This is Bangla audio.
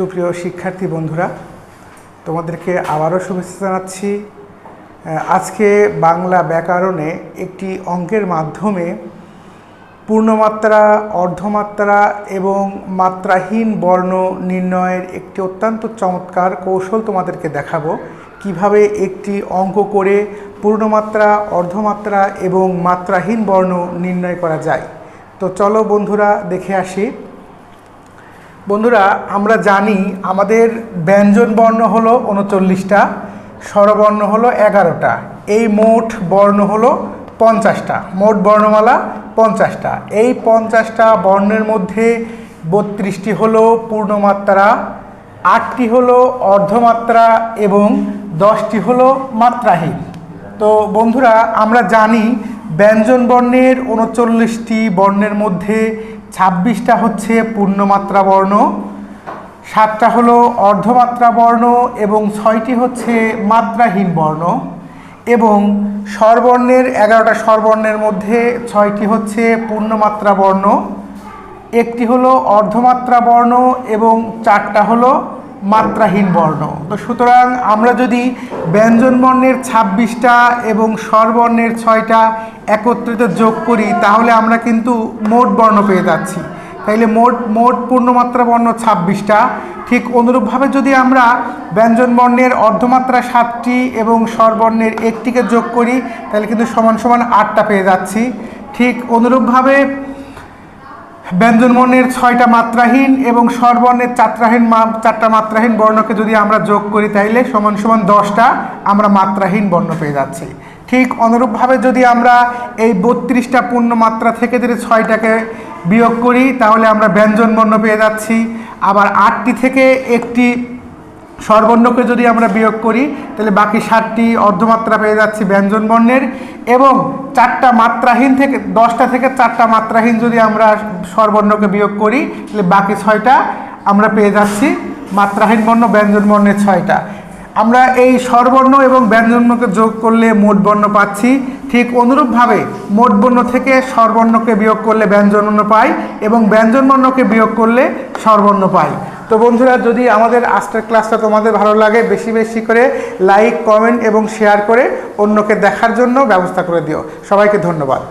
সুপ্রিয় শিক্ষার্থী বন্ধুরা, তোমাদেরকে আবারও শুভেচ্ছা জানাচ্ছি। আজকে বাংলা ব্যাকরণে একটি অঙ্কের মাধ্যমে পূর্ণমাত্রা, অর্ধমাত্রা এবং মাত্রাহীন বর্ণ নির্ণয়ের একটি অত্যন্ত চমৎকার কৌশল তোমাদেরকে দেখাবো। কীভাবে একটি অঙ্ক করে পূর্ণমাত্রা, অর্ধমাত্রা এবং মাত্রাহীন বর্ণ নির্ণয় করা যায়। তো চলো বন্ধুরা, দেখে আসি। বন্ধুরা, আমরা জানি আমাদের ব্যঞ্জন বর্ণ হলো উনচল্লিশটা, স্বরবর্ণ হলো এগারোটা। এই মোট বর্ণ হলো পঞ্চাশটা। মোট বর্ণমালা পঞ্চাশটা। এই পঞ্চাশটা বর্ণের মধ্যে বত্রিশটি হলো পূর্ণমাত্রা, আটটি হলো অর্ধমাত্রা এবং দশটি হলো মাত্রাহীন। তো বন্ধুরা, আমরা জানি ব্যঞ্জন বর্ণের উনচল্লিশটি বর্ণের মধ্যে ছাব্বিশটা হচ্ছে পূর্ণমাত্রা বর্ণ, সাতটা হলো অর্ধমাত্রা বর্ণ এবং ছয়টি হচ্ছে মাত্রাহীন বর্ণ এবং স্বরবর্ণের, এগারোটা স্বরবর্ণের মধ্যে ছয়টি হচ্ছে পূর্ণমাত্রা বর্ণ, একটি হলো অর্ধমাত্রা বর্ণ এবং চারটা হলো মাত্রাহীন বর্ণ। তো সুতরাং আমরা যদি ব্যঞ্জন বর্ণের ছাব্বিশটা এবং স্বরবর্ণের ছয়টা একত্রিত যোগ করি, তাহলে আমরা কিন্তু মোট বর্ণ পেয়ে যাচ্ছি। তাইলে মোট মোট পূর্ণমাত্রা বর্ণ ছাব্বিশটা। ঠিক অনুরূপভাবে যদি আমরা ব্যঞ্জন বর্ণের অর্ধমাত্রা সাতটি এবং স্বরবর্ণের একটিকে যোগ করি, তাহলে কিন্তু সমান সমান আটটা পেয়ে যাচ্ছি। ঠিক অনুরূপভাবে ব্যঞ্জন বর্ণের ছয়টা মাত্রাহীন এবং স্বরবর্ণের চাত্রাহীন মা- চারটা মাত্রাহীন বর্ণকে যদি আমরা যোগ করি তাইলে সমান সমান দশটা আমরা মাত্রাহীন বর্ণ পেয়ে যাচ্ছি। ঠিক অনুরূপভাবে যদি আমরা এই বত্রিশটা পূর্ণ মাত্রা থেকে যদি ছয়টাকে বিয়োগ করি তাহলে আমরা ব্যঞ্জন বর্ণ পেয়ে যাচ্ছি। আবার আটটি থেকে একটি স্বরবর্ণকে যদি আমরা বিয়োগ করি, তাহলে বাকি ষাটটি অর্ধমাত্রা পেয়ে যাচ্ছি ব্যঞ্জন বর্ণের। এবং চারটা মাত্রাহীন থেকে, দশটা থেকে চারটা মাত্রাহীন যদি আমরা স্বরবর্ণকে বিয়োগ করি, তাহলে বাকি ছয়টা আমরা পেয়ে যাচ্ছি মাত্রাহীন বর্ণ, ব্যঞ্জন বর্ণের ছয়টা। আমরা এই স্বরবর্ণ এবং ব্যঞ্জনবর্ণকে যোগ করলে মোট বর্ণ পাচ্ছি। ঠিক অনুরূপভাবে মোট বর্ণ থেকে স্বরবর্ণকে বিয়োগ করলে ব্যঞ্জনবর্ণ পাই এবং ব্যঞ্জনবর্ণকে বিয়োগ করলে স্বরবর্ণ পাই। তো বন্ধুরা, যদি আমাদের আজকের ক্লাসটা তোমাদের ভালো লাগে, বেশি বেশি করে লাইক কমেন্ট এবং শেয়ার করে অন্যকে দেখার জন্য ব্যবস্থা করে দিও। সবাইকে ধন্যবাদ।